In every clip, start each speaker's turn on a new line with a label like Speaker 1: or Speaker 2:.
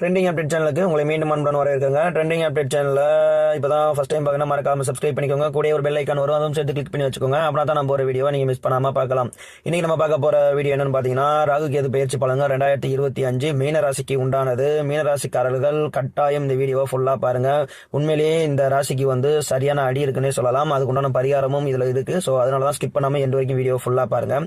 Speaker 1: Trending update சேனலுக்கு உங்களை மீண்டும் அன்புடன் வரவேற்குங்க ட்ரெண்டிங் அப்டேட் சேனலில் இப்போ தான் ஃபஸ்ட் டைம் பார்க்கணும் மறக்காமல் சப்ஸ்கிரைப் பண்ணிக்கோங்க. கூட ஒரு பெல் ஐக்கான் வரும். அதுவும் சேர்த்து கிளிக் பண்ணி வச்சுக்கோங்க. அப்படின்னா தான் நம்ம ஒரு வீடியோவை நீங்கள் மிஸ் பண்ணாமல் பார்க்கலாம். இன்றைக்கி நம்ம பார்க்க போகிற வீடியோ என்னன்னு பார்த்தீங்கன்னா ராகு கேது பயிற்சி பலங்க ரெண்டாயிரத்தி இருபத்தி அஞ்சு மீன ராசிக்கு உண்டானது. மீனராசிக்காரர்கள் கட்டாயம் இந்த வீடியோவை ஃபுல்லாக பாருங்கள் உண்மையிலேயே இந்த ராசிக்கு வந்து சரியான அடி இருக்குன்னே சொல்லலாம். அதுக்கு உண்டான பரிகாரமும் இதில் இருக்குது ஸோ அதனால தான் ஸ்கிப் பண்ணாமல் எந்த வரைக்கும் வீடியோ ஃபுல்லாக பாருங்க.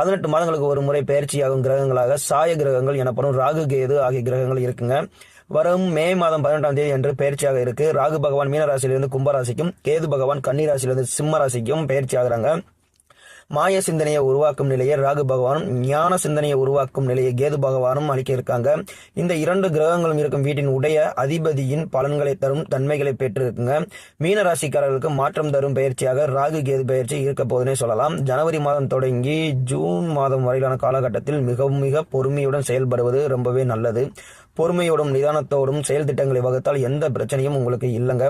Speaker 1: பதினெட்டு மாதங்களுக்கு ஒரு முறை பயிற்சியாகும் கிரகங்களாக சாய கிரகங்கள் எனப்படும். ராகு கேது ஆகிய கிரகங்கள் இருக்குங்க. வரும். மே மாதம் பதினெட்டாம் தேதி என்று பயிற்சியாக இருக்கு. ராகு பகவான் மீனராசியிலிருந்து கும்பராசிக்கும் கேது பகவான் கன்னிராசியிலிருந்து சிம்ம ராசிக்கும் பயிற்சி ஆகிறாங்க. மாய சிந்தனையை உருவாக்கும் நிலையை ராகு பகவானும் ஞான சிந்தனையை உருவாக்கும் நிலையை கேது பகவானும் அளிக்க இருக்காங்க. இந்த இரண்டு கிரகங்களும் இருக்கும் வீட்டின் உடைய அதிபதியின் பலன்களை தரும் தன்மைகளை பெற்றிருக்குங்க. மீன ராசிக்காரர்களுக்கு மாற்றம் தரும் பயிற்சியாக ராகு கேது பயிற்சி இருக்க போதுனே சொல்லலாம். ஜனவரி மாதம் தொடங்கி ஜூன் மாதம் வரையிலான காலகட்டத்தில் மிக மிக பொறுமையுடன் செயல்படுவது ரொம்பவே நல்லது. பொறுமையோடும் நிதானத்தோடும் செயல் திட்டங்களை வகுத்தால் எந்த பிரச்சனையும் உங்களுக்கு இல்லைங்க.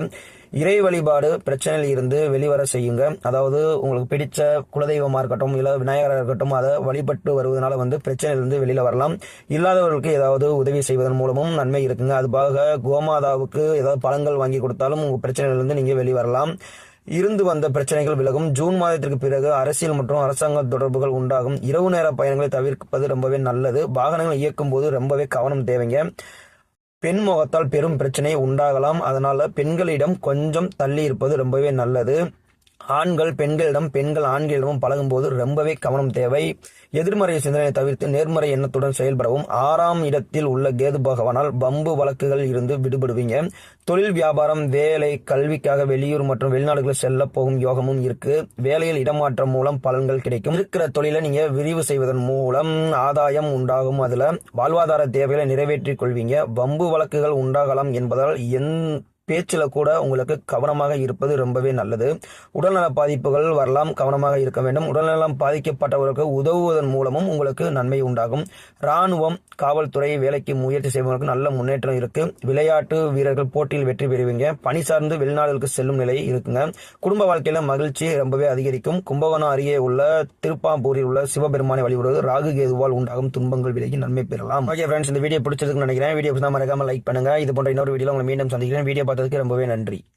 Speaker 1: இறை வழிபாடு பிரச்சனையில் இருந்து வெளிவர செய்யுங்க. அதாவது உங்களுக்கு பிடிச்ச குலதெய்வமாக இருக்கட்டும் இல்லை விநாயகராக இருக்கட்டும் அதை வழிபட்டு வருவதனால வந்து பிரச்சனையிலிருந்து வெளியில் வரலாம். இல்லாதவர்களுக்கு ஏதாவது உதவி செய்வதன் மூலமும் நன்மை இருக்குங்க. அதுபாக கோமாதாவுக்கு ஏதாவது பழங்கள் வாங்கி கொடுத்தாலும் உங்கள் பிரச்சனையிலிருந்து நீங்கள் வெளிவரலாம். இருந்து வந்த பிரச்சனைகள் விலகும். ஜூன் மாதத்திற்கு பிறகு அரசியல் மற்றும் அரசாங்க தொடர்புகள் உண்டாகும். இரவு நேர பயணங்களை தவிர்ப்பது ரொம்பவே நல்லது. வாகனங்கள் இயக்கும் போது ரொம்பவே கவனம் தேவைங்க. பெண் முகத்தால் பெரும் பிரச்சனை உண்டாகலாம். அதனால பெண்களிடம் கொஞ்சம் தள்ளி இருப்பது ரொம்பவே நல்லது. ஆண்கள் பெண்களிடம் பெண்கள் ஆண்களிடமும் பழகும்போது ரொம்பவே கவனம் தேவை. எதிர்மறை சிந்தனையை தவிர்த்து நேர்மறை எண்ணத்துடன் செயல்படவும். ஆறாம் இடத்தில் உள்ள கேது பகவானால் பம்பு வழக்குகள் இருந்து விடுபடுவீங்க. தொழில் வியாபாரம் வேலை கல்விக்காக வெளியூர் மற்றும் வெளிநாடுகளில் செல்ல போகும் யோகமும் இருக்கு. வேலையில் இடமாற்றம் மூலம் பலன்கள் கிடைக்கும். இருக்கிற தொழிலை நீங்க விரிவு செய்வதன் மூலம் ஆதாயம் உண்டாகும். அதுல வாழ்வாதார தேவைகளை நிறைவேற்றிக் கொள்வீங்க. பம்பு வழக்குகள் உண்டாகலாம் என்பதால் எந் பேச்சில் கூட உங்களுக்கு கவனமாக இருப்பது ரொம்பவே நல்லது. உடல்நல பாதிப்புகள் வரலாம் கவனமாக இருக்க வேண்டும். உடல்நலம் பாதிக்கப்பட்டவர்களுக்கு உதவுவதன் மூலமும் உங்களுக்கு நன்மை உண்டாகும். ராணுவம் காவல்துறை வேலைக்கு முயற்சி செய்பவர்களுக்கு நல்ல முன்னேற்றம் இருக்கு. விளையாட்டு வீரர்கள் போட்டியில் வெற்றி பெறுவீங்க. பணி சார்ந்து வெளிநாடுகளுக்கு செல்லும் நிலை இருக்குங்க. குடும்ப வாழ்க்கையில மகிழ்ச்சி ரொம்பவே அதிகரிக்கும். கும்பகோணம் அருகே உள்ள திருப்பாம்பூரில் உள்ள சிவபெருமானை வழிபடுவது ராகு கேதுவால் உண்டாகும் துன்பங்கள் விலகி நன்மை பெறலாம். ஓகே ஃப்ரெண்ட்ஸ் இந்த வீடியோ பிடிச்சிருக்குன்னு நினைக்கிறேன். வீடியோ மறக்காம லைக் பண்ணுங்க. இது போன்ற இன்னொரு வீடியோ உங்களை மீண்டும் சந்திக்கிறேன். வீடியோ பார்த்ததுக்கு ரொம்பவே நன்றி.